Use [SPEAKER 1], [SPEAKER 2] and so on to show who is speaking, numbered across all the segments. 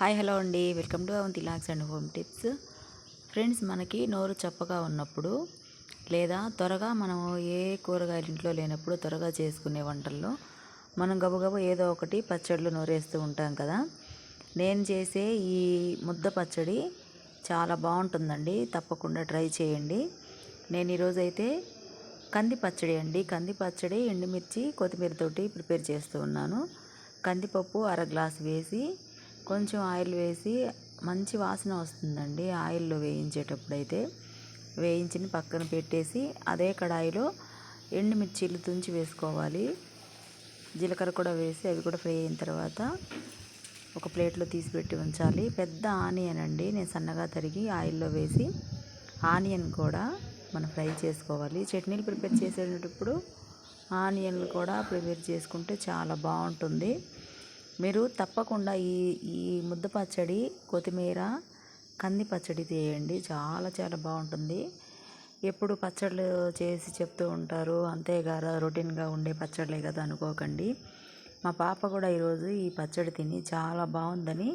[SPEAKER 1] Hi hello అండి. Welcome to Avanthi looks and home tips. Friends మనకి నోరు చప్పగా ఉన్నప్పుడు లేదా త్వరగా మనం ఏ కూరగాయలు ఇంట్లో లేనప్పుడు త్వరగా చేసుకునే వంటల్లో మనం గబగబ ఏదో ఒకటి పచ్చళ్ళు నోరేస్తూ ఉంటాం కదా. నేను చేసే ఈ ముద్ద పచ్చడి చాలా బాగుంటుందండి. తప్పకుండా ట్రై చేయండి. నేను ఈరోజైతే కంది పచ్చడి అండి. కంది పచ్చడి ఎండుమిర్చి కొత్తిమీరతోటి ప్రిపేర్ చేస్తూ ఉన్నాను. కందిపప్పు అర గ్లాస్ వేసి కొంచెం ఆయిల్ వేసి మంచి వాసన వస్తుందండి ఆయిల్లో వేయించేటప్పుడు అయితే వేయించిన పక్కన పెట్టేసి అదే కడాయిలో ఎండుమిర్చీలు తుంచి వేసుకోవాలి. జీలకర్ర కూడా వేసి అవి కూడా ఫ్రై అయిన తర్వాత ఒక ప్లేట్లో తీసి పెట్టి ఉంచాలి. పెద్ద ఆనియన్ అండి. నేను సన్నగా తరిగి ఆయిల్లో వేసి ఆనియన్ కూడా మనం ఫ్రై చేసుకోవాలి. చట్నీలు ప్రిపేర్ చేసేటప్పుడు ఆనియన్లు కూడా ప్రిపేర్ చేసుకుంటే చాలా బాగుంటుంది. మీరు తప్పకుండా ఈ ఈ ముద్ద పచ్చడి కొత్తిమీర కంది పచ్చడి తీయండి. చాలా చాలా బాగుంటుంది. ఎప్పుడు పచ్చళ్ళు చేసి చెప్తూ ఉంటారు. అంతేగారా రొటీన్గా ఉండే పచ్చళ్ళే కదా అనుకోకండి. మా పాప కూడా ఈరోజు ఈ పచ్చడి తిని చాలా బాగుందని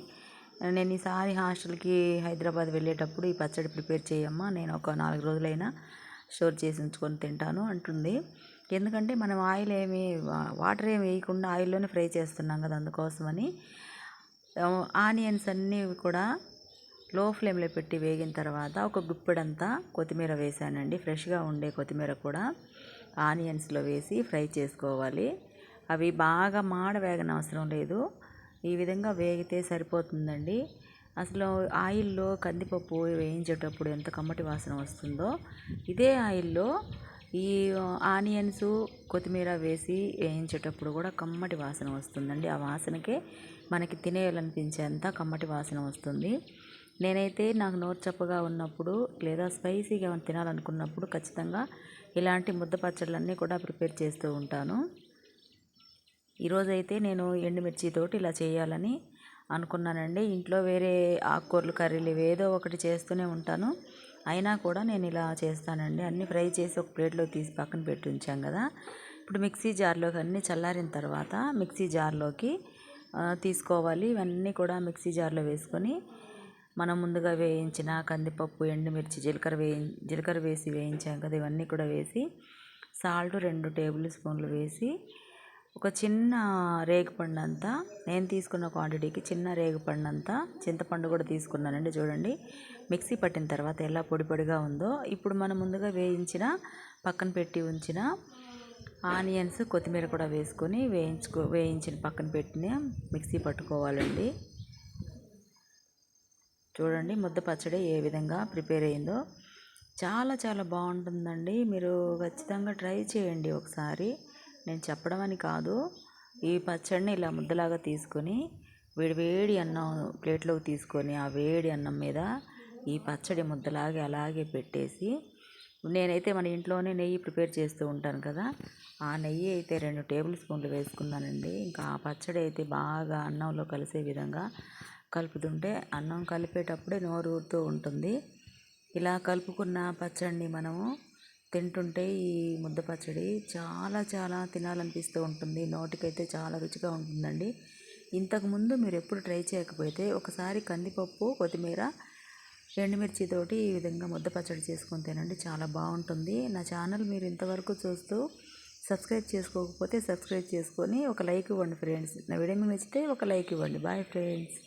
[SPEAKER 1] నేను ఈసారి హాస్టల్కి హైదరాబాద్ వెళ్ళేటప్పుడు ఈ పచ్చడి ప్రిపేర్ చేయమ్మా. నేను ఒక నాలుగు రోజులైనా స్టోర్ చేసి ఉంచుకొని తింటాను అంటుంది. ఎందుకంటే మనం ఆయిల్ ఏమి వాటర్ ఏమి వేయకుండా ఆయిల్లోనే ఫ్రై చేస్తున్నాం కదా అందుకోసమని. ఆనియన్స్ అన్నీ కూడా లో ఫ్లేమ్లో పెట్టి వేగిన తర్వాత ఒక గుప్పెడంతా కొత్తిమీర వేసానండి. ఫ్రెష్గా ఉండే కొత్తిమీర కూడా ఆనియన్స్లో వేసి ఫ్రై చేసుకోవాలి. అవి బాగా మాడ వేగన అవసరం లేదు. ఈ విధంగా వేగితే సరిపోతుందండి. అసలు ఆయిల్లో కందిపప్పు వేయించేటప్పుడు ఎంత కమ్మటి వాసన వస్తుందో. ఇదే ఆయిల్లో ఈ ఆనియన్స్ కొత్తిమీర వేసి వేయించేటప్పుడు కూడా కమ్మటి వాసన వస్తుందండి. ఆ వాసనకే మనకి తినేయాలనిపించేంత కమ్మటి వాసన వస్తుంది. నేనైతే నాకు నోరు చప్పగా ఉన్నప్పుడు లేదా స్పైసీగా తినాలనుకున్నప్పుడు ఖచ్చితంగా ఇలాంటి ముద్ద పచ్చళ్ళన్నీ కూడా ప్రిపేర్ చేస్తూ ఉంటాను. ఈరోజైతే నేను ఎండుమిర్చితోటి ఇలా చేయాలని అనుకున్నానండి. ఇంట్లో వేరే ఆకుకూరలు కర్రీలు ఏదో ఒకటి చేస్తూనే ఉంటాను. అయినా కూడా నేను ఇలా చేస్తానండి. అన్నీ ఫ్రై చేసి ఒక ప్లేట్లో తీసి పక్కన పెట్టి ఉంచాం కదా. ఇప్పుడు మిక్సీ జార్లోకి అన్నీ చల్లారిన తర్వాత మిక్సీ జార్లోకి తీసుకోవాలి. ఇవన్నీ కూడా మిక్సీ జార్లో వేసుకొని మనం ముందుగా వేయించిన కందిపప్పు ఎండుమిర్చి జీలకర్ర వేయి జీలకర్ర వేసి వేయించాం కదా. ఇవన్నీ కూడా వేసి సాల్ట్ రెండు టేబుల్ స్పూన్లు వేసి ఒక చిన్న రేగుపండు అంతా నేను తీసుకున్న క్వాంటిటీకి చిన్న రేగుపండు అంతా చింతపండు కూడా తీసుకున్నానండి చూడండి. మిక్సీ పట్టిన తర్వాత ఎలా పొడి పొడిగా ఉందో ఇప్పుడు మనం ముందుగా వేయించిన పక్కన పెట్టి ఉంచిన ఆనియన్స్ కొత్తిమీర కూడా వేసుకొని వేయించుకో వేయించిన పక్కన పెట్టిన మిక్సీ పట్టుకోవాలండి. చూడండి ముద్ద పచ్చడి ఏ విధంగా ప్రిపేర్ అయిందో. చాలా చాలా బాగుంటుందండి. మీరు ఖచ్చితంగా ట్రై చేయండి ఒకసారి. నేను చెప్పడం అని కాదు. ఈ పచ్చడిని ఇలా ముద్దలాగా తీసుకొని వేడి అన్నం ప్లేట్లోకి తీసుకొని ఆ వేడి అన్నం మీద ఈ పచ్చడి ముద్దలాగే అలాగే పెట్టేసి నేనైతే మన ఇంట్లోనే నెయ్యి ప్రిపేర్ చేస్తూ ఉంటాను కదా. ఆ నెయ్యి అయితే రెండు టేబుల్ స్పూన్లు వేసుకున్నానండి. ఇంకా ఆ పచ్చడి అయితే బాగా అన్నంలో కలిసే విధంగా కలుపుతుంటే అన్నం కలిపేటప్పుడే నోరు ఊరుతూ ఉంటుంది. ఇలా కలుపుకున్న పచ్చడిని మనము తింటుంటే ఈ ముద్ద పచ్చడి చాలా చాలా తినాలనిపిస్తూ ఉంటుంది. నోటికైతే చాలా రుచిగా ఉంటుందండి. ఇంతకుముందు మీరు ఎప్పుడు ట్రై చేయకపోతే ఒకసారి కందిపప్పు కొత్తిమీర ఎండుమిర్చితోటి ఈ విధంగా ముద్ద పచ్చడి చేసుకొని తినండి. చాలా బాగుంటుంది. నా ఛానల్ మీరు ఇంతవరకు చూస్తూ సబ్స్క్రైబ్ చేసుకోకపోతే సబ్స్క్రైబ్ చేసుకొని ఒక లైక్ ఇవ్వండి ఫ్రెండ్స్. నా వీడియో నచ్చితే ఒక లైక్ ఇవ్వండి. Bye friends.